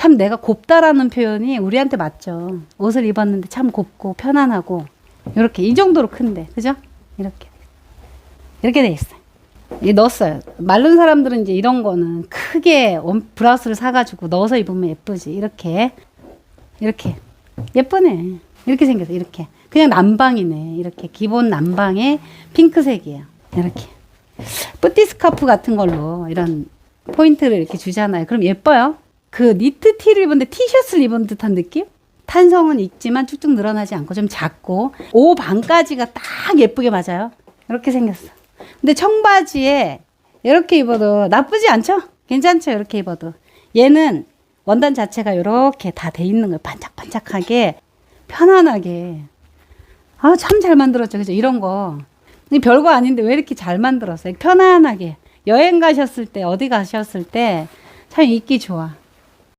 참 내가 곱다라는 표현이 우리한테 맞죠. 옷을 입었는데 참 곱고 편안하고 이렇게 이 정도로 큰데 그죠? 이렇게 이렇게 돼 있어요. 이 넣었어요. 마른 사람들은 이제 이런 거는 크게 원- 브라우스를 사가지고 넣어서 입으면 예쁘지. 이렇게 이렇게 예쁘네. 이렇게 생겼어. 이렇게 그냥 남방이네. 이렇게 기본 남방의 핑크색이에요. 이렇게 뿌띠 스카프 같은 걸로 이런 포인트를 이렇게 주잖아요. 그럼 예뻐요. 그 니트 티를 입은데 티셔츠를 입은 듯한 느낌? 탄성은 있지만 쭉쭉 늘어나지 않고 좀 작고 오 반까지가 딱 예쁘게 맞아요. 이렇게 생겼어. 근데 청바지에 이렇게 입어도 나쁘지 않죠? 괜찮죠? 이렇게 입어도. 얘는 원단 자체가 이렇게 다 돼 있는 거예요. 반짝반짝하게 편안하게. 아, 참 잘 만들었죠. 그죠? 이런 거. 이 별거 아닌데 왜 이렇게 잘 만들었어요? 편안하게. 여행 가셨을 때, 어디 가셨을 때 참 입기 좋아.